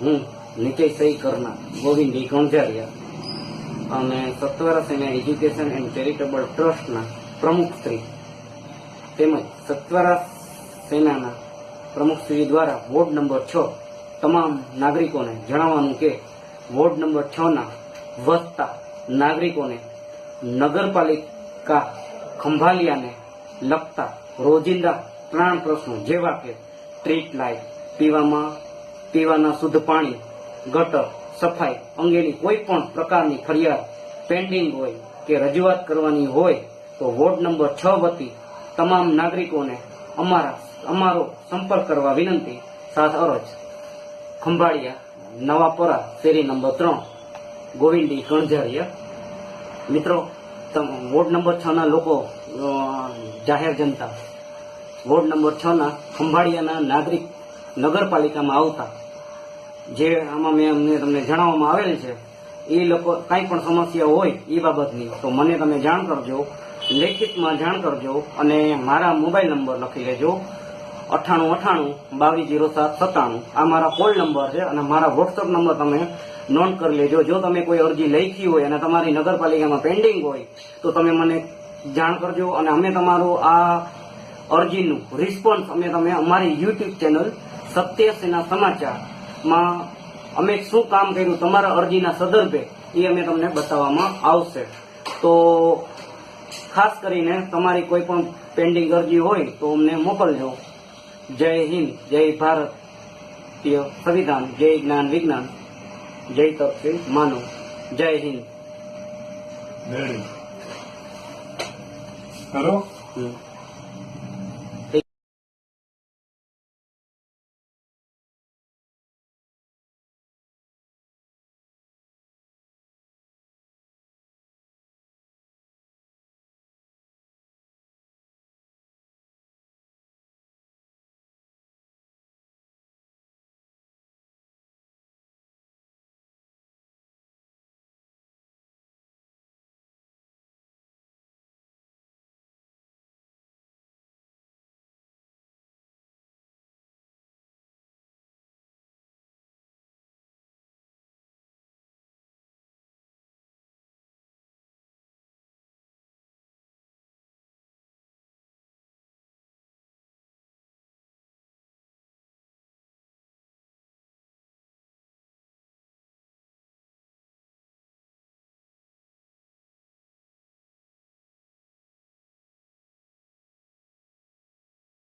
હું નિતેશ સહી કરના ગોવિંદ ગણજારિયા અને સત્વરા સેના એજ્યુકેશન એન્ડ ચેરિટેબલ ટ્રસ્ટના પ્રમુખ શ્રી તેમજ સત્વરા સેનાના પ્રમુખ શ્રી દ્વારા વોર્ડ નંબર છ તમામ નાગરિકોને જણાવવાનું કે વોર્ડ નંબર છ ના વસતા નાગરિકોને નગરપાલિકા ખંભાલિયાને લગતા રોજિંદા પ્રાણ પ્રશ્નો જેવા કે સ્ટ્રીટ લાઇટ પીવામાં પીવાના શુદ્ધ પાણી, ગટર, સફાઈ અંગેની કોઈ પણ પ્રકારની ફરિયાદ પેન્ડિંગ હોય કે રજૂઆત કરવાની હોય તો વોર્ડ નંબર છ વતી તમામ નાગરિકોને અમારા, અમારો સંપર્ક કરવા વિનંતી. સાથ અરજ. ખંભાળિયા, નવાપરા, શેરી નંબર ત્રણ, ગોવિંદી કણઝારિયા મિત્રો વોર્ડ નંબર છ ના લોકો જાહેર જનતા. વોર્ડ નંબર છ ના ખંભાળિયાના નાગરિક નગરપાલિકામાં આવતા, જે આમાં મેં અમને તમને જણાવવામાં આવેલ છે, એ લોકો કાંઈ પણ સમસ્યા હોય એ બાબતની, તો મને તમે જાણ કરજો, લેખિતમાં જાણ કરજો, અને મારા મોબાઈલ નંબર લખી લેજો, અઠ્ઠાણું અઠ્ઠાણું બાવીસ જીરો સાત સત્તાણું. આ મારા કોલ નંબર છે, અને મારા વોટ્સઅપ નંબર તમે નોંધ કરી લેજો. જો તમે કોઈ અરજી લખી હોય અને તમારી નગરપાલિકામાં પેન્ડિંગ હોય, તો તમે મને જાણ કરજો, અને અમે તમારું આ અરજીનું રિસ્પોન્સ અમે તમે અમારી યુટ્યુબ ચેનલ સત્યસેના સમાચારમાં અમે શું કામ કર્યું તમારા અરજીના સંદર્ભે એ અમે તમને બતાવવામાં આવશે. તો ખાસ કરીને તમારી કોઈ પણ પેન્ડિંગ અરજી હોય તો અમને મોકલજો. જય હિન્દ જય ભારતીય સંવિધાન જય જ્ઞાન વિજ્ઞાન જય તપસી માનવ જય હિન્દ. કરો.